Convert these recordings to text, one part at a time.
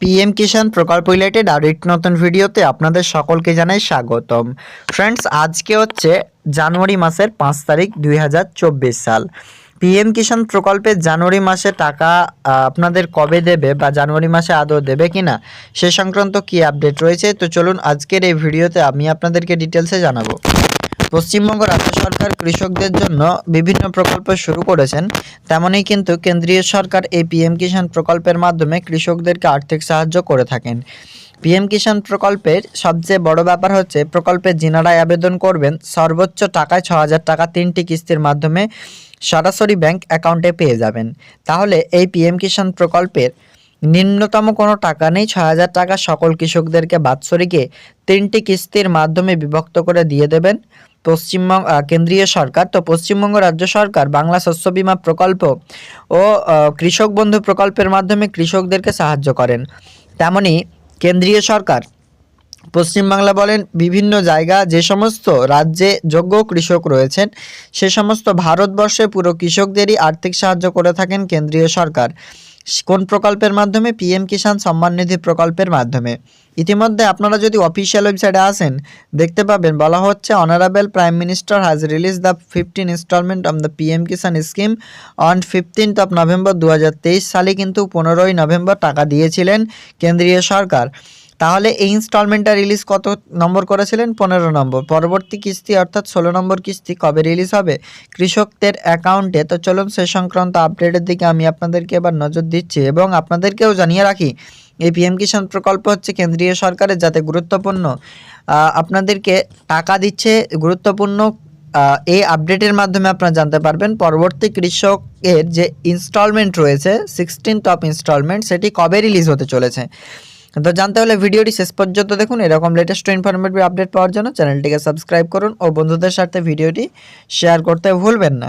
PM কিষাণ প্রকল্প related আর একটি নতুন ভিডিওতে আপনাদের সকলকে জানাই স্বাগতম। ফ্রেন্ডস আজকে হচ্ছে জানুয়ারি মাসের পাঁচ তারিখ দুই হাজার চব্বিশ সাল। পিএম কিষাণ প্রকল্পের জানুয়ারি মাসে টাকা আপনাদের কবে দেবে বা জানুয়ারি মাসে আদৌ দেবে কিনা, সে সংক্রান্ত কি আপডেট রয়েছে? তো চলুন আজকের এই ভিডিওতে আমি আপনাদেরকে ডিটেলসে জানাব। পশ্চিমবঙ্গ রাজ্য সরকার কৃষকদের জন্য বিভিন্ন প্রকল্প শুরু করেছেন, তেমনই কিন্তু কেন্দ্রীয় সরকার এই পিএম কিষাণ প্রকল্পের মাধ্যমে কৃষকদেরকে আর্থিক সাহায্য করে থাকেন। পিএম কিষাণ প্রকল্পের সবচেয়ে বড় ব্যাপার হচ্ছে, প্রকল্পে যিনারাই আবেদন করবেন, সর্বোচ্চ টাকায় ছ হাজার টাকা তিনটি কিস্তির মাধ্যমে সরাসরি ব্যাংক অ্যাকাউন্টে পেয়ে যাবেন। তাহলে এই পিএম কিষাণ প্রকল্পের নিম্নতম কোনো টাকা নেই। ছ হাজার টাকা সকল কৃষকদেরকে বাৎসরিকে তিনটি কিস্তির মাধ্যমে বিভক্ত করে দিয়ে দেবেন। পশ্চিমবঙ্গ কেন্দ্রীয় সরকার। তো পশ্চিমবঙ্গ রাজ্য সরকার, বাংলা শস্য বীমা প্রকল্প ও কৃষক বন্ধু প্রকল্পের মাধ্যমে কৃষকদেরকে সাহায্য করেন। তেমনি কেন্দ্রীয় সরকার, পশ্চিমবাংলা বলেন, বিভিন্ন জায়গা যে সমস্ত রাজ্যে যোগ্য কৃষক রয়েছেন, সে সমস্ত ভারতবর্ষে পুরো কৃষকদেরই আর্থিক সাহায্য করে থাকেন কেন্দ্রীয় সরকার। কোন প্রকল্পের মাধ্যমে? পিএম কিষাণ সম্মান নিধি প্রকল্পের মাধ্যমে। ইতিমধ্যে আপনারা যদি অফিসিয়াল ওয়েবসাইটে আসেন, দেখতে পাবেন বলা হচ্ছে honourable prime minister has release the fifteen instalment of the PM Kisan scheme on fifteenth of November দু হাজার তেইশ সালে কিন্তু পনেরোই নভেম্বর টাকা দিয়েছিলেন কেন্দ্রীয় সরকার। তাহলে এই ইনস্টলমেন্টটা রিলিজ কত নম্বর করেছিলেন? পনেরো নম্বর। পরবর্তী কিস্তি অর্থাৎ ষোলো নম্বর কিস্তি কবে রিলিজ হবে? কৃষকদের অ্যাকাউন্টে তো চলুন সে সংক্রান্ত আপডেটের দিকে আমি আপনাদেরকে এবার নজর দিচ্ছি এবং আপনাদেরকেও জানিয়ে রাখি এই পিএম কিষাণ প্রকল্প হচ্ছে কেন্দ্রীয় সরকারের যাতে গুরুত্বপূর্ণ আপনাদেরকে টাকা দিচ্ছে গুরুত্বপূর্ণ এই আপডেটের মাধ্যমে আপনারা জানতে পারবেন। পরবর্তী কৃষকের যে ইনস্টলমেন্ট রয়েছে সিক্সটিন্থ অফ ইনস্টলমেন্ট সেটি কবে রিলিজ হতে চলেছে? তো জানতে হলে ভিডিওটি শেষ পর্যন্ত দেখুন। এরকম লেটেস্ট ইনফরমেটিভ আপডেট পাওয়ার জন্য চ্যানেলটিকে সাবস্ক্রাইব করুন ও বন্ধুদের সাথে ভিডিওটি শেয়ার করতে ভুলবেন না।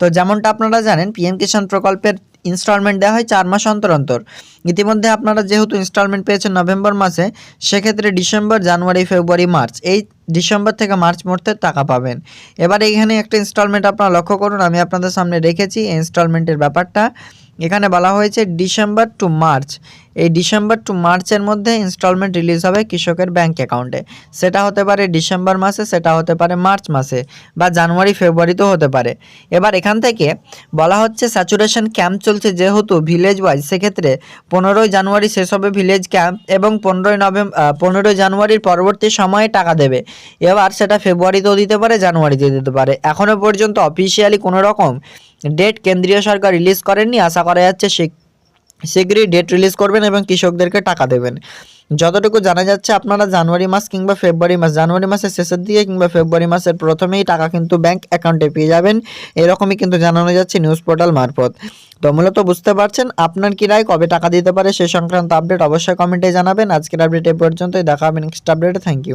তো যেমনটা আপনারা জানেন পিএম কিষাণ প্রকল্পের ইনস্টলমেন্ট দেওয়া হয় চার মাস অন্তর অন্তর। ইতিমধ্যে আপনারা যেহেতু ইনস্টলমেন্ট পেয়েছেন নভেম্বর মাসে, সেক্ষেত্রে ডিসেম্বর, জানুয়ারি, ফেব্রুয়ারি, মার্চ, এই ডিসেম্বর থেকে মার্চ মুহূর্তে টাকা পাবেন। এবার এখানে একটা ইনস্টলমেন্ট আপনারা লক্ষ্য করুন, আমি আপনাদের সামনে রেখেছি, এই ইনস্টলমেন্টের ব্যাপারটা। এখানে বলা হয়েছে ডিসেম্বর টু মার্চ। এই ডিসেম্বর টু মার্চের মধ্যে ইনস্টলমেন্ট রিলিজ হবে কৃষকের ব্যাঙ্ক অ্যাকাউন্টে সেটা হতে পারে ডিসেম্বর মাসে, সেটা হতে পারে মার্চ মাসে বা জানুয়ারি ফেব্রুয়ারিতেও হতে পারে। এবার এখান থেকে বলা হচ্ছে স্যাচুরেশন ক্যাম্প চলছে যেহেতু ভিলেজ ওয়াইজ সেক্ষেত্রে পনেরোই জানুয়ারি শেষ হবে ভিলেজ ক্যাম্প এবং পনেরোই নভেম্বর পনেরোই জানুয়ারির পরবর্তী সময়ে টাকা দেবে। এবার সেটা ফেব্রুয়ারিতেও দিতে পারে জানুয়ারিতেও দিতে পারে। এখনও পর্যন্ত অফিসিয়ালি কোনো রকম ডেট কেন্দ্রীয় সরকার রিলিজ করেননি, আশা করা যাচ্ছে সে শীঘ্রই ডেট রিলিজ করবেন এবং কৃষকদেরকে টাকা দেবেন। যতটুকু জানা যাচ্ছে, আপনারা জানুয়ারি মাস কিংবা ফেব্রুয়ারি মাস, জানুয়ারি মাসের শেষের দিকে কিংবা ফেব্রুয়ারি মাসের প্রথমেই টাকা কিন্তু ব্যাংক অ্যাকাউন্টে পেয়ে যাবেন। এরকমই কিন্তু জানানো যাচ্ছে নিউজ পোর্টাল মারফত। তো মূলত বুঝতে পারছেন, আপনার কি রায়, কবে টাকা দিতে পারে সে সংক্রান্ত আপডেট অবশ্যই কমেন্টে জানাবেন। আজকের আপডেট এ পর্যন্তই, দেখা হবে নেক্সট আপডেটে থ্যাংক ইউ